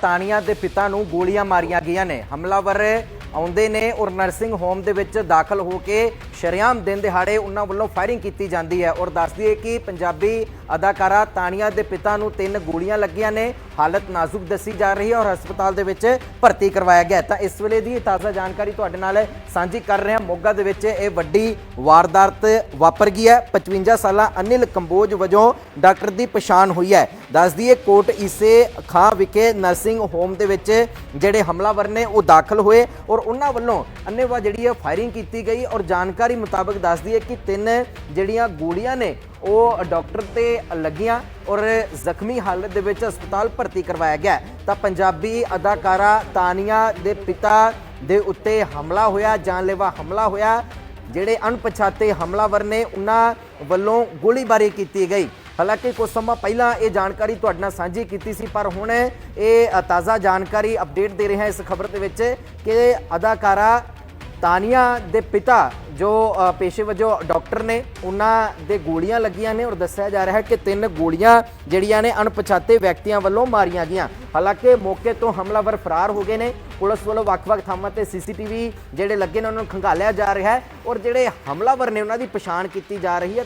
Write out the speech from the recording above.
ਤਾਣੀਆਂ ਦੇ ਪਿਤਾ ਨੂੰ ਗੋਲੀਆਂ ਮਾਰੀਆਂ ਗਈਆਂ ਨੇ। ਹਮਲਾਵਰ ਆਉਂਦੇ ਨੇ ਔਰ ਨਰਸਿੰਗ ਹੋਮ ਦੇ ਵਿੱਚ ਦਾਖਲ ਹੋ ਕੇ ਸ਼ਰੇਆਮ ਦਿਨ ਦਿਹਾੜੇ ਉਹਨਾਂ ਵੱਲੋਂ ਫਾਇਰਿੰਗ ਕੀਤੀ ਜਾਂਦੀ ਹੈ ਔਰ ਦੱਸਦੀ ਹੈ ਕਿ ਪੰਜਾਬੀ ਅਦਾਕਾਰਾ ਤਾਨੀਆ ਦੇ ਪਿਤਾ ਨੂੰ ਤਿੰਨ ਗੋਲੀਆਂ ਲੱਗੀਆਂ ਨੇ, ਹਾਲਤ ਨਾਜ਼ੁਕ ਦੱਸੀ ਜਾ ਰਹੀ ਹੈ ਔਰ ਹਸਪਤਾਲ ਦੇ ਵਿੱਚ ਭਰਤੀ ਕਰਵਾਇਆ ਗਿਆ ਤਾਂ ਇਸ ਵੇਲੇ ਦੀ ਤਾਜ਼ਾ ਜਾਣਕਾਰੀ ਤੁਹਾਡੇ ਨਾਲ ਸਾਂਝੀ ਕਰ ਰਹੇ ਹਾਂ। ਮੋਗਾ ਦੇ ਵਿੱਚ ਇਹ ਵੱਡੀ ਵਾਰਦਾਤ ਵਾਪਰ ਗਈ ਹੈ। 55 ਸਾਲਾ ਅਨਿਲ ਕੰਬੋਜ ਵਜੋਂ ਡਾਕਟਰ ਦੀ ਪਛਾਣ ਹੋਈ ਹੈ। ਦੱਸਦੀ ਹੈ ਕੋਟ ਈਸੇ ਖਾਂ ਵਿਖੇ ਨਰਸਿੰਗ ਹੋਮ ਦੇ ਵਿੱਚ ਜਿਹੜੇ ਹਮਲਾਵਰ ਨੇ ਉਹ ਦਾਖਲ ਹੋਏ ਔਰ ਉਹਨਾਂ ਵੱਲੋਂ ਅੰਨੇਵਾਹ ਜਿਹੜੀ ਹੈ ਫਾਇਰਿੰਗ ਕੀਤੀ ਗਈ ਔਰ ਜਾਣਕਾਰੀ ਮੁਤਾਬਕ ਦੱਸਦੀ ਹੈ ਕਿ ਤਿੰਨ ਜਿਹੜੀਆਂ ਗੋਲੀਆਂ ਨੇ, ਉਹ ਡਾਕਟਰ ਤੇ ਲੱਗੀਆਂ ਔਰ ਜ਼ਖਮੀ ਹਾਲਤ ਦੇ ਵਿੱਚ ਹਸਪਤਾਲ ਭਰਤੀ ਕਰਵਾਇਆ ਗਿਆ ਤਾਂ ਪੰਜਾਬੀ ਅਦਾਕਾਰਾ ਤਾਨੀਆ ਦੇ ਪਿਤਾ ਦੇ ਉੱਤੇ ਹਮਲਾ ਹੋਇਆ, ਜਾਨਲੇਵਾ ਹਮਲਾ ਹੋਇਆ, ਜਿਹੜੇ ਅਣਪਛਾਤੇ ਹਮਲਾਵਰ ਨੇ, ਉਹਨਾਂ ਵੱਲੋਂ ਗੋਲੀਬਾਰੀ ਕੀਤੀ ਗਈ। ਹਾਲਾਂਕਿ ਕੁਝ ਸਮਾਂ ਪਹਿਲਾਂ ਇਹ ਜਾਣਕਾਰੀ ਤੁਹਾਡੇ ਨਾਲ ਸਾਂਝੀ ਕੀਤੀ ਸੀ, ਪਰ ਹੁਣ ਇਹ ਤਾਜ਼ਾ ਜਾਣਕਾਰੀ ਅਪਡੇਟ ਦੇ ਰਿਹਾ ਇਸ ਖਬਰ ਦੇ ਵਿੱਚ ਕਿ ਅਦਾਕਾਰਾ ਤਾਨੀਆ ਦੇ ਪਿਤਾ ਜੋ ਪੇਸ਼ੇ ਵਜੋਂ ਡਾਕਟਰ ਨੇ, ਉਹਨਾਂ ਦੇ ਗੋਲੀਆਂ ਲੱਗੀਆਂ ਨੇ ਔਰ ਦੱਸਿਆ ਜਾ ਰਿਹਾ ਹੈ ਕਿ ਤਿੰਨ ਗੋਲੀਆਂ ਜਿਹੜੀਆਂ ਨੇ ਅਣਪਛਾਤੇ ਵਿਅਕਤੀਆਂ ਵੱਲੋਂ ਮਾਰੀਆਂ ਗਈਆਂ। ਹਾਲਾਂਕਿ ਮੌਕੇ ਤੋਂ ਹਮਲਾਵਰ ਫਰਾਰ ਹੋ ਗਏ ਨੇ। ਪੁਲਿਸ ਵੱਲੋਂ ਵੱਖ-ਵੱਖ ਥਾਵਾਂ ਤੇ ਸੀਸੀਟੀਵੀ ਜਿਹੜੇ ਲੱਗੇ ਨੇ, ਉਹਨਾਂ ਨੂੰ ਖੰਗਾਲਿਆ ਜਾ ਰਿਹਾ ਹੈ ਔਰ ਜਿਹੜੇ ਹਮਲਾਵਰ ਨੇ, ਉਹਨਾਂ ਦੀ ਪਛਾਣ ਕੀਤੀ ਜਾ ਰਹੀ ਹੈ।